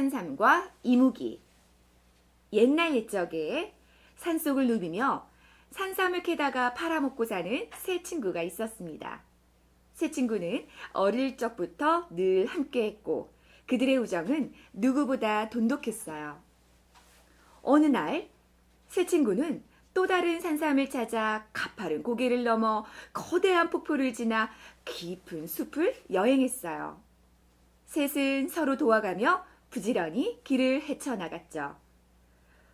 산삼과 이무기. 옛날 옛적에 산속을 누비며 산삼을 캐다가 팔아먹고 사는 세 친구가 있었습니다. 세 친구는 어릴 적부터 늘 함께했고 그들의 우정은 누구보다 돈독했어요. 어느 날 세 친구는 또 다른 산삼을 찾아 가파른 고개를 넘어 거대한 폭포를 지나 깊은 숲을 여행했어요. 셋은 서로 도와가며 부지런히 길을 헤쳐나갔죠.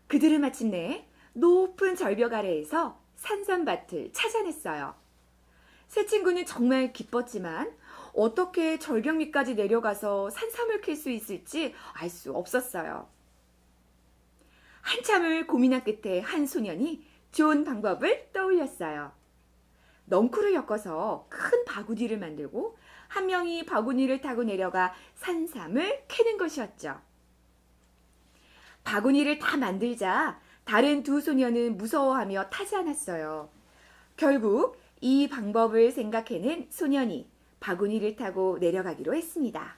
그들은 마침내 높은 절벽 아래에서 산삼밭을 찾아냈어요. 새 친구는 정말 기뻤지만 어떻게 절벽 밑까지 내려가서 산삼을 캘 수 있을지 알 수 없었어요. 한참을 고민한 끝에 한 소년이 좋은 방법을 떠올렸어요. 넝쿨을 엮어서 큰 바구니를 만들고 한 명이 바구니를 타고 내려가 산삼을 캐는 것이었죠. 바구니를 다 만들자 다른 두 소녀는 무서워하며 타지 않았어요. 결국 이 방법을 생각해낸 소년이 바구니를 타고 내려가기로 했습니다.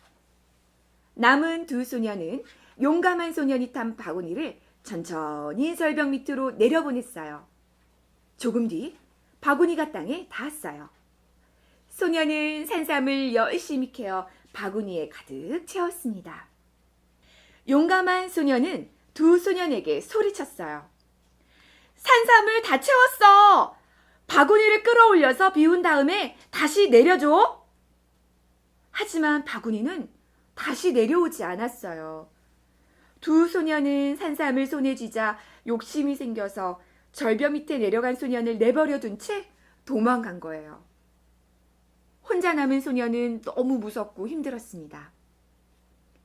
남은 두 소녀는 용감한 소년이 탄 바구니를 천천히 절벽 밑으로 내려보냈어요. 조금 뒤 바구니가 땅에 닿았어요. 소녀는 산삼을 열심히 캐어 바구니에 가득 채웠습니다. 용감한 소녀는 두 소년에게 소리쳤어요. 산삼을 다 채웠어! 바구니를 끌어올려서 비운 다음에 다시 내려줘! 하지만 바구니는 다시 내려오지 않았어요. 두 소녀는 산삼을 손에 쥐자 욕심이 생겨서 절벽 밑에 내려간 소년을 내버려 둔 채 도망간 거예요. 혼자 남은 소녀는 너무 무섭고 힘들었습니다.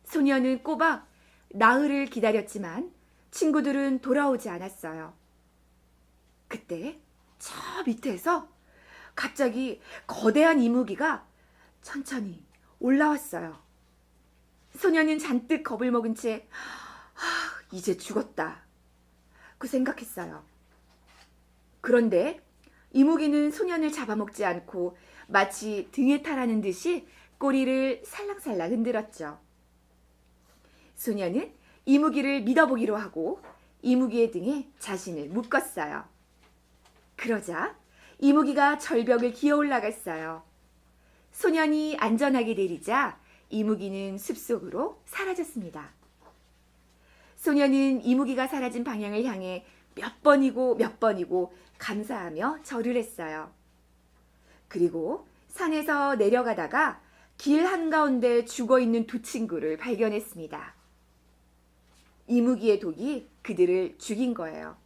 소녀는 꼬박 나흘을 기다렸지만 친구들은 돌아오지 않았어요. 그때 저 밑에서 갑자기 거대한 이무기가 천천히 올라왔어요. 소녀는 잔뜩 겁을 먹은 채 하, 이제 죽었다. 그 생각했어요. 그런데 이무기는 소년을 잡아먹지 않고 마치 등에 타라는 듯이 꼬리를 살랑살랑 흔들었죠. 소년은 이무기를 믿어보기로 하고 이무기의 등에 자신을 묶었어요. 그러자 이무기가 절벽을 기어 올라갔어요. 소년이 안전하게 내리자 이무기는 숲속으로 사라졌습니다. 소년은 이무기가 사라진 방향을 향해 몇 번이고 몇 번이고 감사하며 절을 했어요. 그리고 산에서 내려가다가 길 한가운데 죽어 있는 두 친구를 발견했습니다. 이무기의 독이 그들을 죽인 거예요.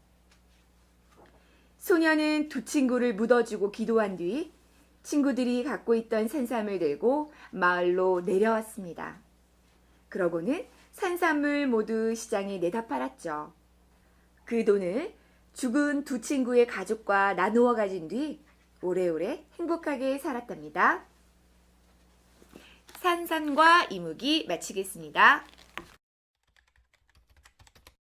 소녀는 두 친구를 묻어주고 기도한 뒤 친구들이 갖고 있던 산삼을 들고 마을로 내려왔습니다. 그러고는 산삼을 모두 시장에 내다 팔았죠. 그 돈을 죽은 두 친구의 가족과 나누어 가진 뒤 오래오래 행복하게 살았답니다. 산삼과 이무기 마치겠습니다.